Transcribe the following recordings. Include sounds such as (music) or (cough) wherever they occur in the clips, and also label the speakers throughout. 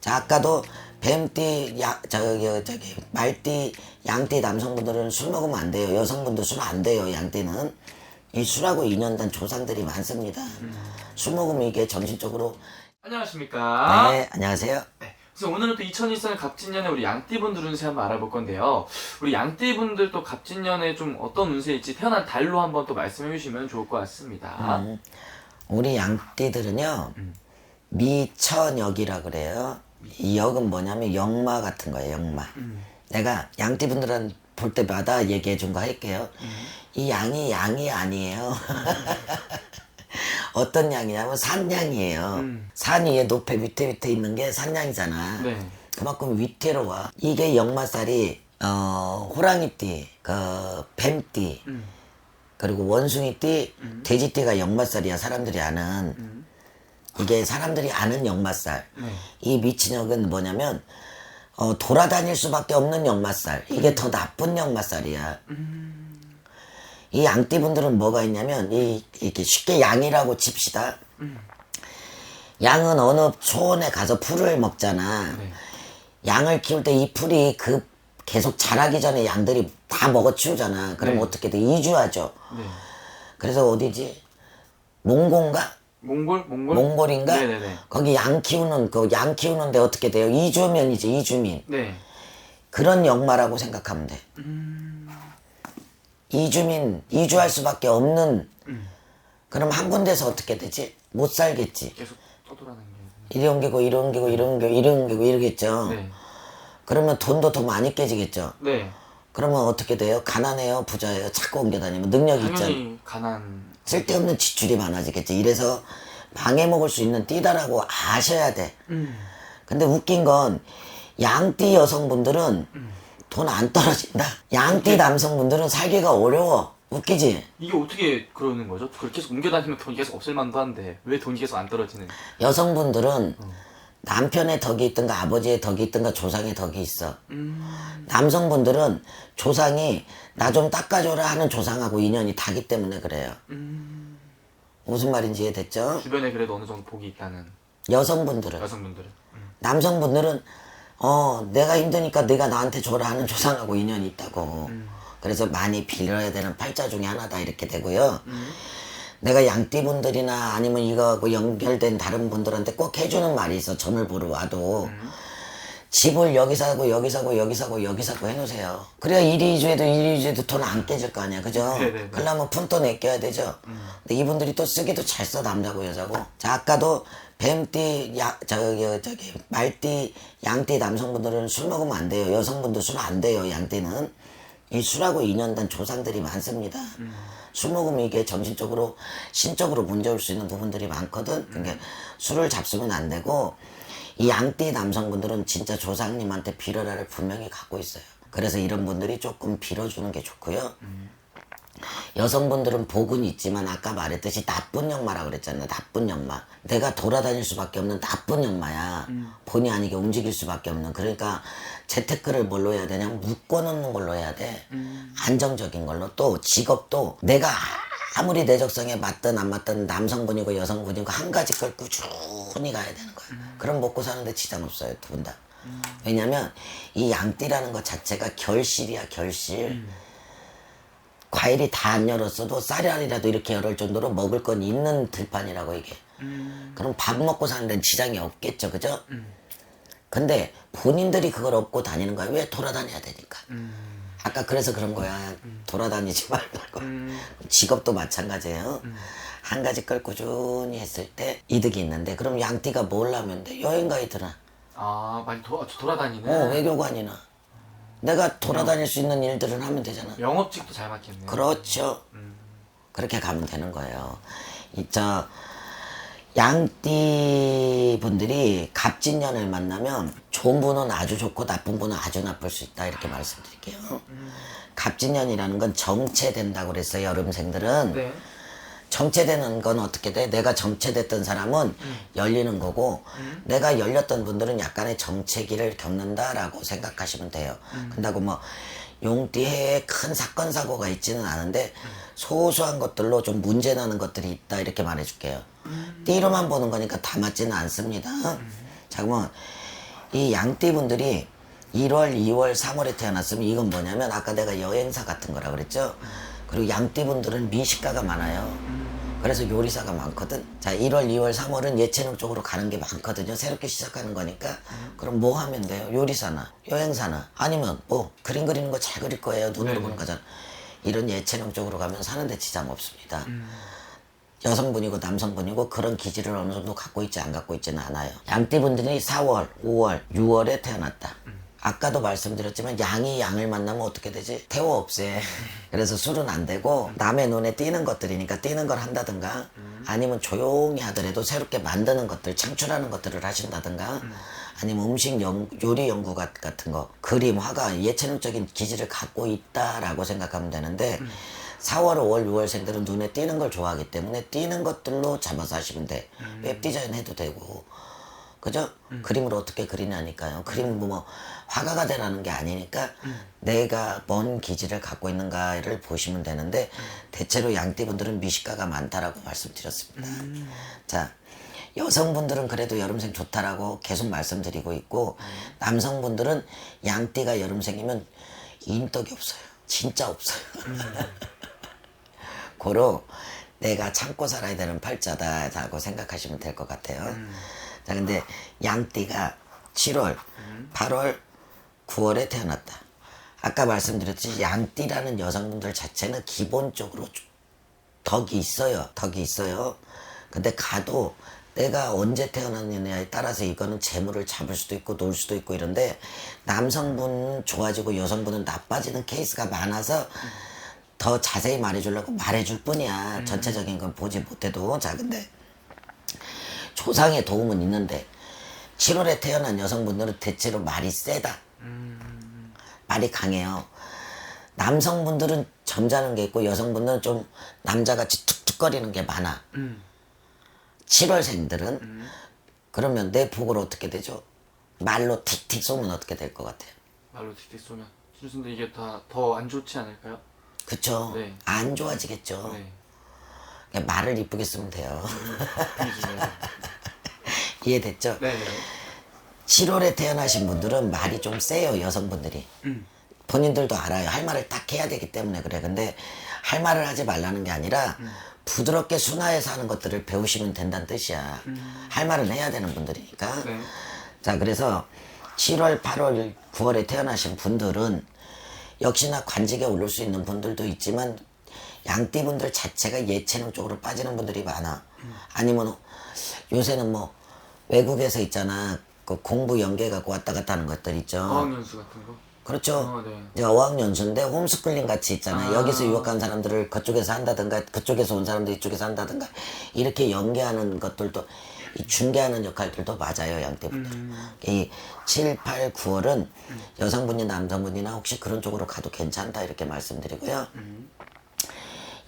Speaker 1: 자, 아까도 뱀띠, 야, 저기, 저기, 말띠, 양띠 남성분들은 술 먹으면 안 돼요. 여성분도 술 안 돼요, 양띠는. 이 술하고 인연된 조상들이 많습니다. 술 먹으면 이게 정신적으로.
Speaker 2: 안녕하십니까?
Speaker 1: 네, 안녕하세요.
Speaker 2: 네. 그래서 오늘은 또 2024년 갑진년에 우리 양띠분들 운세 한번 알아볼 건데요. 우리 양띠분들 또 갑진년에 좀 어떤 운세일지 태어난 달로 한번 또 말씀해 주시면 좋을 것 같습니다.
Speaker 1: 우리 양띠들은요, 미천역이라 그래요. 이 역은 뭐냐면 역마 같은 거예요, 역마. 내가 양띠 분들은 볼 때마다 얘기해 준 거 할게요. 이 양이 양이 아니에요. (laughs) 어떤 양이냐면 산양이에요.
Speaker 2: 음.
Speaker 1: 산 위에 높에 밑에 밑에 있는 게 산양이잖아.
Speaker 2: 네.
Speaker 1: 그만큼 위태로워. 이게 역마살이 어, 호랑이띠, 그 뱀띠,
Speaker 2: 음.
Speaker 1: 그리고 원숭이띠, 돼지띠가 역마살이야. 사람들이 아는.
Speaker 2: 음.
Speaker 1: 이게 사람들이 아는 역마살.
Speaker 2: 네.
Speaker 1: 이 미친역은 뭐냐면 어, 돌아다닐 수밖에 없는 역마살. 이게 더 나쁜 역마살이야. 이 양띠분들은 뭐가 있냐면 이 이렇게 쉽게 양이라고 칩시다. 양은 어느 초원에 가서 풀을 먹잖아.
Speaker 2: 네.
Speaker 1: 양을 키울 때 이 풀이 그 계속 자라기 전에 양들이 다 먹어 치우잖아. 그럼
Speaker 2: 네.
Speaker 1: 어떻게 돼? 이주하죠.
Speaker 2: 네.
Speaker 1: 그래서 어디지? 몽골인가?
Speaker 2: 몽골? 몽골?
Speaker 1: 몽골인가?
Speaker 2: 네네네.
Speaker 1: 거기 양 키우는 그 양 키우는데 어떻게 돼요? 이주면이죠 이주민.
Speaker 2: 네.
Speaker 1: 그런 역마라고 생각하면 돼.
Speaker 2: 음.
Speaker 1: 이주민 이주할 수밖에 없는. 그럼 한 군데서 어떻게 되지? 못 살겠지.
Speaker 2: 계속 떠돌아다니는 게.
Speaker 1: 이리 옮기고 이리 옮기고 이리 옮기고 이리 옮기고 이러겠죠.
Speaker 2: 네.
Speaker 1: 그러면 돈도 더 많이 깨지겠죠.
Speaker 2: 네.
Speaker 1: 그러면 어떻게 돼요? 가난해요, 부자예요. 자꾸 옮겨 다니면 능력이 있잖아.
Speaker 2: 당연히 가난.
Speaker 1: 쓸데없는 지출이 많아지겠지. 이래서 망해먹을 수 있는 띠다라고 아셔야 돼.
Speaker 2: 음.
Speaker 1: 근데 웃긴 건 양띠 여성분들은 돈 안 떨어진다. 양띠 남성분들은 살기가 어려워. 웃기지?
Speaker 2: 이게 어떻게 그러는 거죠? 그렇게 계속 옮겨 다니면 돈이 계속 없을 만도 한데 왜 돈이 계속 안 떨어지는?
Speaker 1: 여성분들은 남편의 덕이 있든가 아버지의 덕이 있든가 조상의 덕이 있어. 남성분들은 조상이 나 좀 닦아줘라 하는 조상하고 인연이 닿기 때문에 그래요. 무슨 말인지 이해됐죠?
Speaker 2: 주변에 그래도 어느 정도 복이 있다는
Speaker 1: 여성분들은.
Speaker 2: 여성분들은. 음.
Speaker 1: 남성분들은 어 내가 힘드니까 네가 나한테 줘라 하는 조상하고 인연이 있다고 그래서 많이 빌려야 되는 팔자 중에 하나다 이렇게 되고요 내가 양띠분들이나 아니면 이거하고 연결된 다른 분들한테 꼭 해주는 말이 있어 점을 보러 와도. 집을 여기 사고 여기 사고 여기 사고 여기 사고 해놓으세요. 그래야 일이 이주해도 일이 이주해도 돈 안 깨질 거 아니야 그죠?
Speaker 2: 네네네.
Speaker 1: 그러려면 푼돈 내껴야 되죠? 근데 이분들이 또 쓰기도 잘 써 남자고 여자고. 자 아까도 뱀띠 야 저기 저기 말띠 양띠 남성분들은 술 먹으면 안 돼요. 여성분도 술 안 돼요 양띠는 이 술하고 인연된 조상들이 많습니다. 술 먹으면 이게 정신적으로 신적으로 문제 올 수 있는 부분들이 많거든. 그러니까 술을 잡수면 안 되고 이 양띠 남성분들은 진짜 조상님한테 빌어라를 분명히 갖고 있어요. 그래서 이런 분들이 조금 빌어주는 게 좋고요 여성분들은 복은 있지만 아까 말했듯이 나쁜 역마라 그랬잖아요. 나쁜 역마. 내가 돌아다닐 수밖에 없는 나쁜 역마야. 본의 아니게 움직일 수밖에 없는. 그러니까 재테크를 뭘로 해야 되냐? 묶어놓는 걸로 해야 돼. 안정적인 걸로. 또 직업도 내가 아무리 내 적성에 맞든 안 맞든 남성분이고 여성분이고 한 가지 걸 꾸준히 가야 되는 거야. 그럼 먹고 사는데 지장 없어요. 두 분 다. 왜냐면 이 양띠라는 것 자체가 결실이야 결실. 과일이 다 안 열었어도 쌀알이라도 이렇게 열을 정도로 먹을 건 있는 들판이라고 이게. 그럼 밥 먹고 사는 데는 지장이 없겠죠, 그죠? 근데 본인들이 그걸 얻고 다니는 거야. 왜 돌아다녀야 되니까. 아까 그래서 그런 거야. 돌아다니지 말라고. 직업도 마찬가지예요. 한 가지 걸 꾸준히 했을 때 이득이 있는데 그럼 양띠가 뭘 하면 돼? 여행 가이드나
Speaker 2: 아 많이 도, 돌아다니는.
Speaker 1: 어, 외교관이나 내가 돌아다닐 수 있는 일들은 하면 되잖아.
Speaker 2: 영업직도 잘 맞겠네요.
Speaker 1: 그렇죠. 그렇게 가면 되는 거예요. 이저 양띠 분들이 갑진년을 만나면 좋은 분은 아주 좋고 나쁜 분은 아주 나쁠 수 있다 이렇게 말씀드릴게요. 갑진년이라는 건 정체된다고 그랬어요 여름생들은.
Speaker 2: 네.
Speaker 1: 정체되는 건 어떻게 돼? 내가 정체됐던 사람은 열리는 거고 내가 열렸던 분들은 약간의 정체기를 겪는다라고 생각하시면 돼요. 근다고 뭐 용띠해에 큰 사건 사고가 있지는 않은데 소소한 것들로 좀 문제 나는 것들이 있다 이렇게 말해줄게요. 띠로만 보는 거니까 다 맞지는 않습니다. 자 그러면 이 양띠 분들이 1월, 2월, 3월에 태어났으면 이건 뭐냐면 아까 내가 여행사 같은 거라 그랬죠. 그리고 양띠분들은 미식가가 많아요. 그래서 요리사가 많거든. 자, 1월, 2월, 3월은 예체능 쪽으로 가는 게 많거든요. 새롭게 시작하는 거니까. 그럼 뭐 하면 돼요? 요리사나 여행사나 아니면 뭐 그림 그리는 거 잘 그릴 거예요. 눈으로
Speaker 2: 네네.
Speaker 1: 보는 거잖아. 이런 예체능 쪽으로 가면 사는데 지장 없습니다. 여성분이고 남성분이고 그런 기질을 어느 정도 갖고 있지 안 갖고 있지는 않아요. 양띠분들이 4월, 5월, 6월에 태어났다. 아까도 말씀드렸지만 양이 양을 만나면 어떻게 되지? 태워 없애. (laughs) 그래서 술은 안 되고 남의 눈에 띄는 것들이니까 띄는 걸 한다든가 아니면 조용히 하더라도 새롭게 만드는 것들, 창출하는 것들을 하신다든가 아니면 음식 연, 요리 연구 같- 같은 거, 그림, 화가 예체능적인 기질을 갖고 있다라고 생각하면 되는데 4월, 5월, 6월생들은 눈에 띄는 걸 좋아하기 때문에 띄는 것들로 잡아서 하시면 돼. 웹 디자인 해도 되고. 그죠? 그림을 어떻게 그리냐니까요. 그림 뭐 화가가 되라는 게 아니니까 내가 뭔 기질을 갖고 있는가를 보시면 되는데 대체로 양띠분들은 미식가가 많다라고 말씀드렸습니다. 자, 여성분들은 그래도 여름생 좋다라고 계속 말씀드리고 있고 남성분들은 양띠가 여름생이면 인덕이 없어요. 진짜 없어요. (laughs) 고로 내가 참고 살아야 되는 팔자다라고 생각하시면 될 것 같아요. 자, 근데 양띠가 7월, 8월, 9월에 태어났다. 아까 말씀드렸듯이 양띠라는 여성분들 자체는 기본적으로 덕이 있어요. 덕이 있어요. 근데 가도 내가 언제 태어났느냐에 따라서 이거는 재물을 잡을 수도 있고 놓을 수도 있고 이런데 남성분 좋아지고 여성분은 나빠지는 케이스가 많아서 더 자세히 말해주려고 말해줄 뿐이야. 전체적인 건 보지 못해도. 자, 근데 조상의 도움은 있는데 7월에 태어난 여성분들은 대체로 말이 세다. 말이 강해요. 남성분들은 점잖은 게 있고 여성분들은 좀 남자같이 툭툭거리는 게 많아. 7월생들은 그러면 내 복을 어떻게 되죠? 말로 틱틱 쏘면 어떻게 될 것 같아요?
Speaker 2: 말로 틱틱 쏘면. 근데 이게 다 더 안 좋지 않을까요?
Speaker 1: 그쵸?
Speaker 2: 네.
Speaker 1: 안 좋아지겠죠?
Speaker 2: 네.
Speaker 1: 그냥 말을 이쁘게 쓰면 돼요.
Speaker 2: 중요해요. (laughs)
Speaker 1: 이해됐죠?
Speaker 2: 네.
Speaker 1: 7월에 태어나신 분들은 말이 좀 세요, 여성분들이. 본인들도 알아요. 할 말을 딱 해야 되기 때문에 그래. 근데 할 말을 하지 말라는 게 아니라 부드럽게 순화해서 하는 것들을 배우시면 된다는 뜻이야. 할 말은 해야 되는 분들이니까.
Speaker 2: 네.
Speaker 1: 자, 그래서 7월, 8월, 9월에 태어나신 분들은 역시나 관직에 오를 수 있는 분들도 있지만 양띠 분들 자체가 예체능 쪽으로 빠지는 분들이 많아. 아니면 요새는 뭐 외국에서 있잖아. 그 공부 연계 갖고 왔다 갔다 하는 것들 있죠.
Speaker 2: 어학연수 같은 거.
Speaker 1: 그렇죠.
Speaker 2: 어, 네.
Speaker 1: 이제 어학연수인데 홈스쿨링 같이 있잖아요.
Speaker 2: 아.
Speaker 1: 여기서 유학 간 사람들을 그쪽에서 한다든가 그쪽에서 온 사람들 이쪽에서 한다든가 이렇게 연계하는 것들도 이 중개하는 역할들도 맞아요. 양떼분들. 이 7, 8, 9월은 여성분이 남성분이나 혹시 그런 쪽으로 가도 괜찮다 이렇게 말씀드리고요.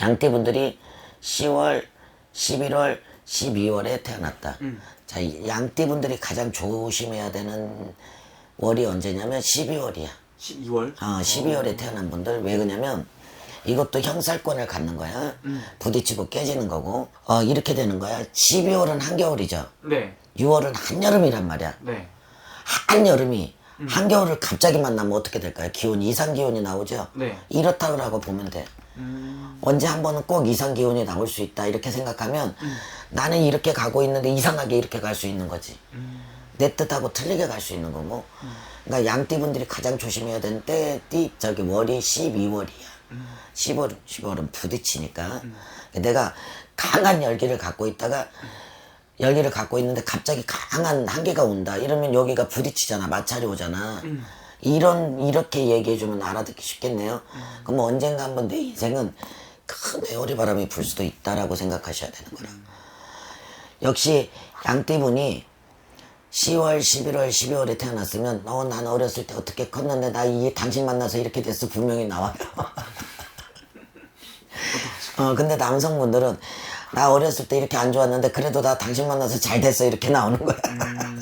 Speaker 1: 양떼분들이 10월, 11월, 12월에 태어났다. 자, 이 양띠분들이 가장 조심해야 되는 월이 언제냐면 12월이야.
Speaker 2: 12월.
Speaker 1: 어, 12월에 태어난 분들 왜 그러냐면 이것도 형살권을 갖는 거야. 부딪히고 깨지는 거고 어, 이렇게 되는 거야. 12월은 한겨울이죠.
Speaker 2: 네.
Speaker 1: 6월은 한여름이란 말이야.
Speaker 2: 네.
Speaker 1: 한여름이 한겨울을 갑자기 만나면 어떻게 될까요? 기온 이상 기온이 나오죠.
Speaker 2: 네.
Speaker 1: 이렇다고 보면 돼. 언제 한 번은 꼭 이상 기온이 나올 수 있다 이렇게 생각하면 나는 이렇게 가고 있는데 이상하게 이렇게 갈 수 있는 거지. 내 뜻하고 틀리게 갈 수 있는 거고. 그러니까 양띠 분들이 가장 조심해야 되는 때, 띠, 저기 월이 12월이야. 10월, 10월은 부딪히니까. 내가 강한 열기를 갖고 있다가 열기를 갖고 있는데 갑자기 강한 한계가 온다. 이러면 여기가 부딪히잖아. 마찰이 오잖아. 이런, 이렇게 얘기해 주면 알아듣기 쉽겠네요. 그럼 언젠가 한번 내 인생은 큰 회오리 바람이 불 수도 있다라고 생각하셔야 되는 거라. 역시 양띠분이 10월, 11월, 12월에 태어났으면 어, 난 어렸을 때 어떻게 컸는데 나 이 당신 만나서 이렇게 됐어 분명히 나와요. (laughs) 어, 근데 남성분들은 나 어렸을 때 이렇게 안 좋았는데 그래도 나 당신 만나서 잘 됐어 이렇게 나오는 거야.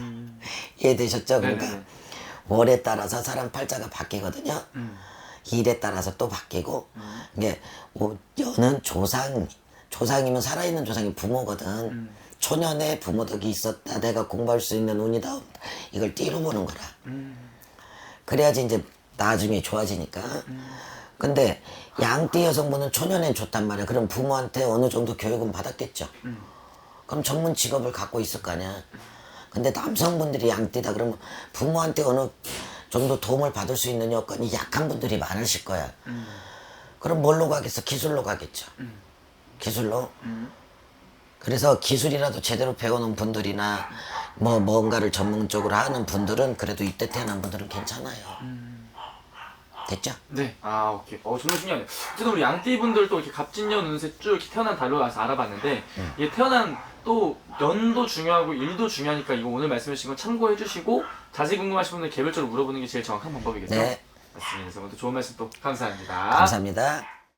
Speaker 1: (laughs) 이해되셨죠? 그러니까
Speaker 2: 네네네.
Speaker 1: 월에 따라서 사람 팔자가 바뀌거든요. 일에 따라서 또 바뀌고 이게 뭐 여는 조상 조상이면 살아있는 조상이 부모거든. 초년에 부모 덕이 있었다. 내가 공부할 수 있는 운이다. 이걸 띠로 보는 거라. 그래야지 이제 나중에 좋아지니까. 근데 양띠 여성분은 초년엔 좋단 말이야. 그럼 부모한테 어느 정도 교육은 받았겠죠. 그럼 전문 직업을 갖고 있을 거 아니야. 근데 남성분들이 양띠다 그러면 부모한테 어느 정도 도움을 받을 수 있는 여건이 약한 분들이 많으실 거야. 그럼 뭘로 가겠어? 기술로 가겠죠. 기술로. 그래서 기술이라도 제대로 배워놓은 분들이나 뭐 뭔가를 전문적으로 하는 분들은 그래도 이때 태어난 분들은 괜찮아요. 됐죠?
Speaker 2: 네. 아, 오케이. 어, 정말 신기하네요. 어쨌든 우리 양띠 분들도 이렇게 갑진년 운세 쭉 이렇게 태어난 달로 와서 알아봤는데, 이게 태어난 또 연도 중요하고 일도 중요하니까 이거 오늘 말씀해 주신 거 참고해 주시고, 자세히 궁금하신 분들 개별적으로 물어보는 게 제일 정확한 방법이겠죠?
Speaker 1: 네.
Speaker 2: 맞습니다. 그래서 오늘 좋은 말씀 또 감사합니다.
Speaker 1: 감사합니다.